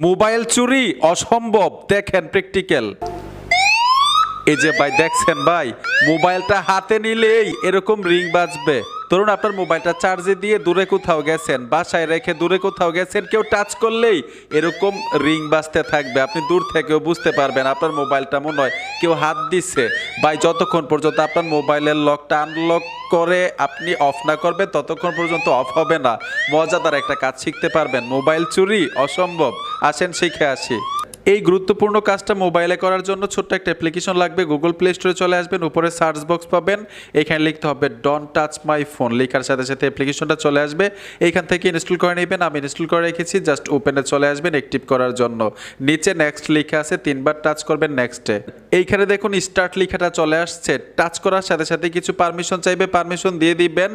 Mobile চুরি অসম্ভব, দেখেন প্র্যাকটিক্যাল এই যে ভাই, দেখছেন ভাই, মোবাইলটা হাতে নিলেই এরকম রিং বাজবে। ধরুন আপনার মোবাইলটা চার্জে দিয়ে দূরে কোথাও গেছেন, বাসায় রেখে দূরে কোথাও গেছেন, কেউ টাচ করলেই এরকম রিং বাজতে থাকবে, আপনি দূর থেকেও বুঝতে পারবেন আপনার মোবাইলটা মনে হয় কেউ হাত দিচ্ছে বা যতক্ষণ পর্যন্ত আপনার মোবাইলের লকটা আনলক করে আপনি অফ না করবেন, ততক্ষণ পর্যন্ত অফ হবে না। মজাদার একটা কাজ শিখতে পারবেন। মোবাইল চুরি, অসম্ভব। আসেন, শিখে আসি। এই গুরুত্বপূর্ণ কাজটা মোবাইলে করার জন্য ছোট্ট একটা অ্যাপ্লিকেশন লাগবে। গুগল প্লে স্টোরে চলে আসবেন, উপরে সার্চ বক্স পাবেন। এখানে লিখতে হবে ডন টাচ মাই ফোন লেখার সাথে সাথে অ্যাপ্লিকেশনটা চলে আসবে। এইখান থেকে ইনস্টল করে নেবেন। আমি ইনস্টল করে রেখেছি জাস্ট ওপেনে চলে আসবেন অ্যাক্টিভ করার জন্য। নিচে নেক্সট লেখা আছে, তিনবার টাচ করবেন নেক্সটে এইখানে দেখুন স্টার্ট লেখাটা চলে আসছে। টাচ করার সাথে সাথে কিছু পারমিশন চাইবে পারমিশন দিয়ে দিবেন।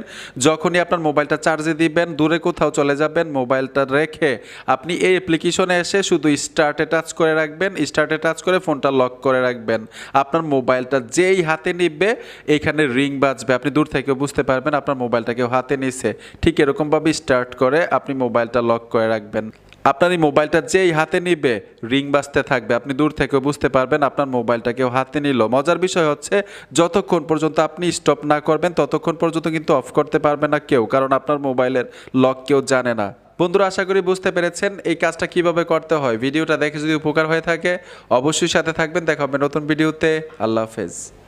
যখনই আপনার মোবাইলটা চার্জে দিবেন, দূরে কোথাও চলে যাবেন, মোবাইলটা রেখে। আপনি এই অ্যাপ্লিকেশনে এসে শুধু স্টার্টে টাচ করে রাখবেন স্টার্টে টাচ করে ফোনটা লক করে রাখবেন। আপনার মোবাইলটা যেই হাতে নিবে এইখানে রিং বাজবে। আপনি দূর থেকে বুঝতে পারবেন আপনার মোবাইলটা কেউ হাতে নিছে। ঠিক এরকমভাবে স্টার্ট করে আপনি মোবাইলটা লক করে রাখবেন। আপনার এই মোবাইলটা যেই হাতে নিবে রিং বাজতে থাকবে। আপনি দূর থেকে বুঝতে পারবেন আপনার মোবাইলটা কেউ হাতে নিল। মজার বিষয় হচ্ছে, যতক্ষণ পর্যন্ত আপনি স্টপ না করবেন, ততক্ষণ পর্যন্ত কিন্তু অফ করতে পারবে না কেউ। কারণ আপনার মোবাইলের লক কেউ জানে না। বন্ধুরা, আশা করি বুঝতে পেরেছেন এই কাজটা কীভাবে করতে হয়। ভিডিওটা দেখে যদি উপকার হয়ে থাকে, অবশ্যই সাথে থাকবেন। দেখা হবে নতুন ভিডিওতে। আল্লাহ হাফেজ।